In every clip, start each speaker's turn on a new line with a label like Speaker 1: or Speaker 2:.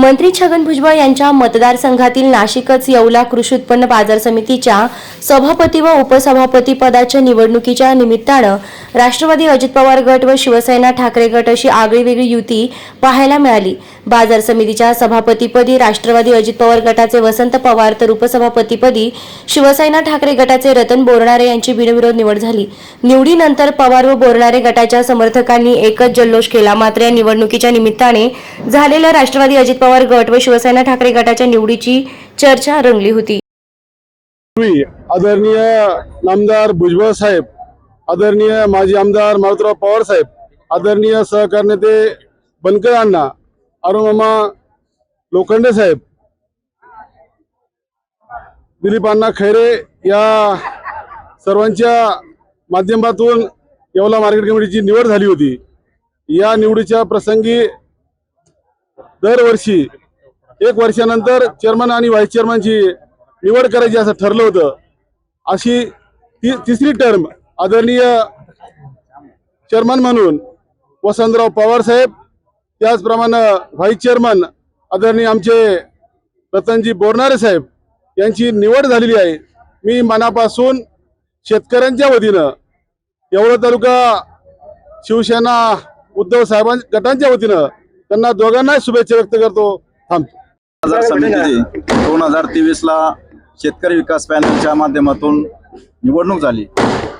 Speaker 1: मंत्री छगन भुजबळ यांच्या मतदारसंघातील नाशिकच येवला कृषी उत्पन्न बाजार समितीच्या सभापती व उपसभापती पदाच्या निवडणुकीच्या निमित्तानं राष्ट्रवादी अजित पवार गट व शिवसेना ठाकरे गट अशी आगळीवेगळी युती पाहायला मिळाली. बाजार समितीच्या सभापतीपदी राष्ट्रवादी अजित पवार गटाचे वसंत पवार तर उपसभापतीपदी शिवसेना ठाकरे गटाचे रतन बोरणारे यांची बिनविरोध निवड झाली. निवडीनंतर पवार व बोरणारे गटाच्या समर्थकांनी एकच जल्लोष केला. मात्र या निवडणुकीच्या निमित्ताने झालेल्या राष्ट्रवादी अजित पवार गट व शिवसेना ठाकरे गटाच्या निवडीची चर्चा रंगली होती.
Speaker 2: आदरणीय नामदार भुजबळ साहेब आदरणीय माजी आमदार मारुतराव पवार साहेब आदरणीय सहकार नेते बनकर अण्णा अरुणमामा लोखंडे साहेब दिलीप अण्णा खैरे या सर्वांच्या माध्यमातून येवला मार्केट कमिटीची निवड झाली होती. या निवडीच्या प्रसंगी दरवर्षी एक वर्षानंतर चेअरमन आणि व्हाईस चेअरमनची निवड करायची असं ठरलं होतं. अशी ती तिसरी टर्म आदरणीय चेअरमन म्हणून वसंतराव पवार साहेब त्याचप्रमाणे व्हाईस चेअरमन आदरणीय आमचे रतनजी बोरणारे साहेब यांची निवड झालेली आहे. मी मनापासून शेतकऱ्यांच्या वतीनं येवला तालुका शिवसेना उद्धव साहेबां गटांच्या वतीनं त्यांना दोघांनाही शुभेच्छा व्यक्त करतो. थांबतो
Speaker 3: बाजार समितीची दोन हजार तेवीस ला शेतकरी विकास पॅनलच्या माध्यमातून निवडणूक झाली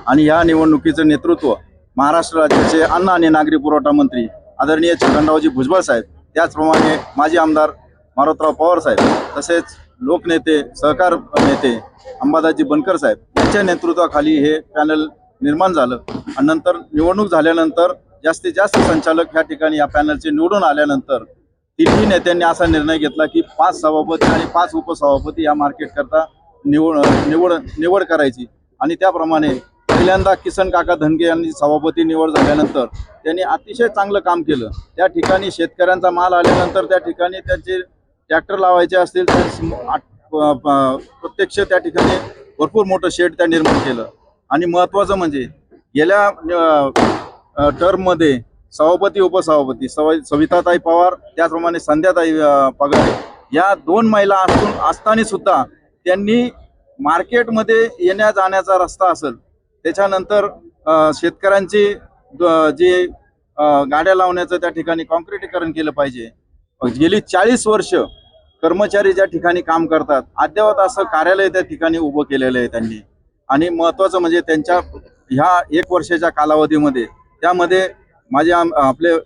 Speaker 3: आणि या निवडणुकीचं नेतृत्व महाराष्ट्र राज्याचे अन्न आणि नागरी पुरवठा मंत्री आदरणीय छगनरावजी भुजबळ साहेब त्याचप्रमाणे माजी आमदार मारुतराव पवार साहेब तसेच लोकनेते सहकार नेते अंबादाजी बनकर साहेब यांच्या नेतृत्वाखाली हे पॅनल निर्माण झालं आणि नंतर निवडणूक झाल्यानंतर जास्तीत जास्त संचालक ह्या ठिकाणी या पॅनलचे निवडून आल्यानंतर तिन्ही नेत्यांनी असा निर्णय घेतला की पाच सभापती आणि पाच उपसभापती या मार्केट करता निवड निवड निवड करायची. आणि त्याप्रमाणे पहिल्यांदा किसन काका धनगे यांनी सभापती निवड झाल्यानंतर त्यांनी अतिशय चांगलं काम केलं. त्या ठिकाणी शेतकऱ्यांचा माल आल्यानंतर त्या ठिकाणी त्यांचे ट्रॅक्टर लावायचे असतील तर प्रत्यक्ष त्या ठिकाणी भरपूर मोठं शेड त्या निर्माण केलं. आणि महत्त्वाचं म्हणजे गेल्या टर्ममध्ये सभापती उपसभापती सव सविताताई पवार त्याचप्रमाणे संध्याताई पगारे. या दोन महिला असून असताना सुद्धा त्यांनी मार्केटमध्ये येण्या जाण्याचा रस्ता असेल त्याच्यानंतर शेतकऱ्यांची जे गाड्या लावण्याचं त्या ठिकाणी कॉन्क्रिटीकरण केलं पाहिजे. गेली चाळीस वर्ष कर्मचारी ज्या ठिकाणी काम करतात अद्यावत असं कार्यालय त्या ठिकाणी उभं केलेलं आहे त्यांनी. आणि महत्वाचं म्हणजे त्यांच्या ह्या एक वर्षाच्या कालावधीमध्ये त्यामध्ये माझे आम आपले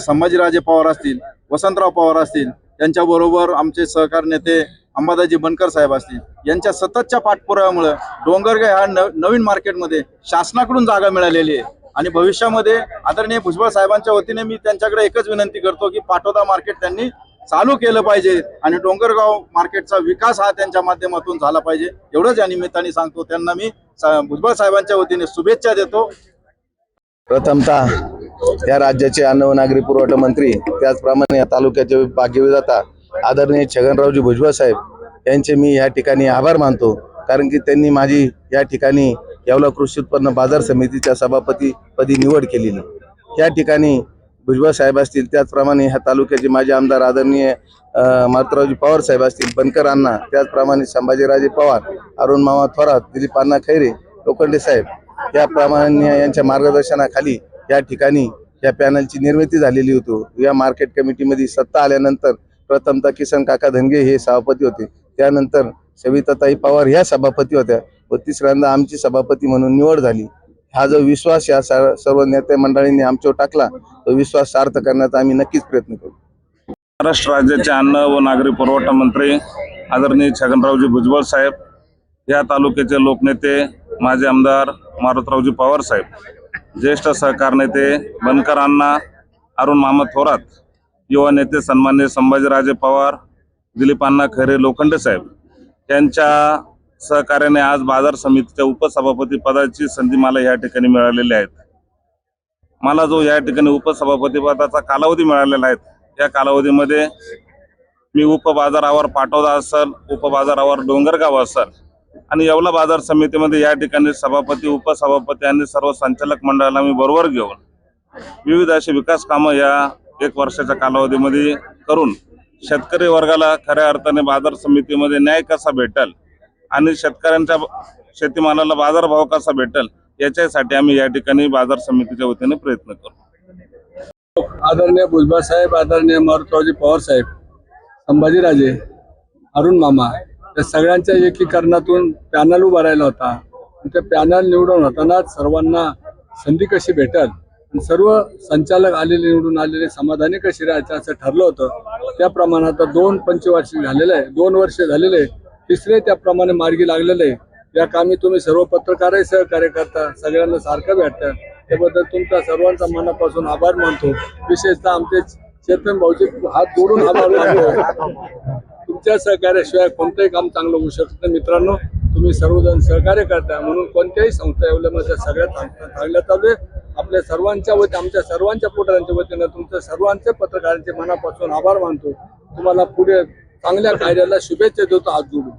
Speaker 3: संभाजीराजे पवार असतील वसंतराव पवार असतील त्यांच्याबरोबर आमचे सहकार नेते अंबादाजी बनकर साहेब असतील यांच्या सततच्या पाठपुराव्यामुळे डोंगरगाव ह्या न नवीन मार्केटमध्ये शासनाकडून जागा मिळालेली आहे. आणि भविष्यामध्ये आदरणीय भुजबळ साहेबांच्या वतीने मी त्यांच्याकडे एकच विनंती करतो की पाटोदा मार्केट त्यांनी चालू केलं पाहिजे आणि डोंगरगाव मार्केटचा विकास हा त्यांच्या माध्यमातून झाला पाहिजे. एवढंच या निमित्ताने सांगतो. त्यांना मी भुजबळ साहेबांच्या वतीने शुभेच्छा देतो.
Speaker 4: प्रथमतः या राज्याचे अन्न व नागरी पुरवठा मंत्री त्याचप्रमाणे या तालुक्याचे भाग्यविधाता आदरणीय छगनरावजी भुजबळ साहेब यांचे मी या ठिकाणी आभार मानतो. कारण की त्यांनी माझी या ठिकाणी येवला कृषी उत्पन्न बाजार समितीच्या सभापती पदी निवड केलेली. या ठिकाणी भुजबळ साहेब असतील त्याचप्रमाणे ह्या तालुक्याचे माजी आमदार आदरणीय मातरावजी पवार साहेब असतील बनकर अण्णा त्याचप्रमाणे संभाजीराजे पवार अरुण मामा थोरात दिलीप अण्णा खैरे लोखंडे साहेब याप्रमाणे यांच्या मार्गदर्शनाखाली या ठिकाणी या पॅनलची निर्मिती झालेली होती. या मार्केट कमिटीमध्ये सत्ता आल्यानंतर प्रथमतः किसन काका धनगे हे सभापती होते. त्यानंतर सविताताई पवार ह्या सभापती होत्या व तिसऱ्यांदा आमची सभापती म्हणून निवड झाली. हा जो विश्वास या सर्व नेते मंडळींनी आमच्यावर टाकला तो विश्वास सार्थ करण्याचा आम्ही नक्कीच प्रयत्न करू.
Speaker 5: महाराष्ट्र राज्याचे अन्न व नागरी पुरवठा मंत्री आदरणीय छगनरावजी भुजबळ साहेब या तालुक्याचे लोकनेते माजी आमदार मारुतरावजी पवार साहेब ज्येष्ठ सहकार नेते बनकर अण्णा अरुण मामा थोरात युवा नेते सन्मान्य संभाजीराजे पवार दिलीपांना खरे लोखंडे साहेब यांच्या सहकार्याने आज बाजार समितीच्या उपसभापती पदाची संधी मला या ठिकाणी मिळालेली आहेत मला जो या ठिकाणी उपसभापती पदाचा कालावधी मिळालेला आहे या कालावधीमध्ये मी उपबाजारावर पाटोदा असल उपबाजारावर डोंगरगाव असल आणि येवला बाजार समितीमध्ये या ठिकाणी सभापती उपसभापती आणि सर्व संचालक मंडळाला मी बरोबर घेऊन विविध अशी विकास कामं या एक वर्षाच्या कालावधीमध्ये करून शेतकरी वर्गाला खऱ्या अर्थाने बाजार समितीमध्ये न्याय कसा भेटल आणि शेतकऱ्यांच्या शेतीमालाला बाजारभाव कसा भेटल याच्यासाठी आम्ही या ठिकाणी बाजार समितीच्या वतीने प्रयत्न करू.
Speaker 6: आदरणीय भुजबळ साहेब आदरणीय मारुतरावजी पवार साहेब संभाजीराजे अरुण मामा त्या सगळ्यांच्या एकीकरणातून पॅनल उभारायला राहिला होता. ते पॅनल निवडून होताना सर्वांना संधी कशी भेटल? सर्व संचालक आलेले निवडून आलेले समाधानी कशी राहायचं असं ठरलं होतं. त्याप्रमाणे आता दोन पंचवार्षिक झालेले आहे. दोन वर्ष झालेले तिसरे त्याप्रमाणे मार्गी लागलेले आहे. या कामी तुम्ही सर्व पत्रकारही सहकार्य करता सगळ्यांना सारखं भेटतं. त्याबद्दल तुमचा सर्वांचा मनापासून आभार मानतो. विशेषतः आमचे चेतन भाऊचे हात जोडून आभार मानतो. तुमच्या सहकार्याशिवाय कोणतंही काम चांगलं होऊ शकत नाही. मित्रांनो तुम्ही सर्वजण सहकार्य करता म्हणून कोणत्याही संस्था एवढ्यामध्ये सगळ्यात चांगल्या चालू आहे. आपल्या सर्वांच्या वती आमच्या सर्वांच्या पुढाऱ्यांच्या वतीनं तुमच्या सर्वांचे पत्रकारांचे मनापासून आभार मानतो. तुम्हाला पुढे चांगल्या कार्याला शुभेच्छा देतो. आज जोडून.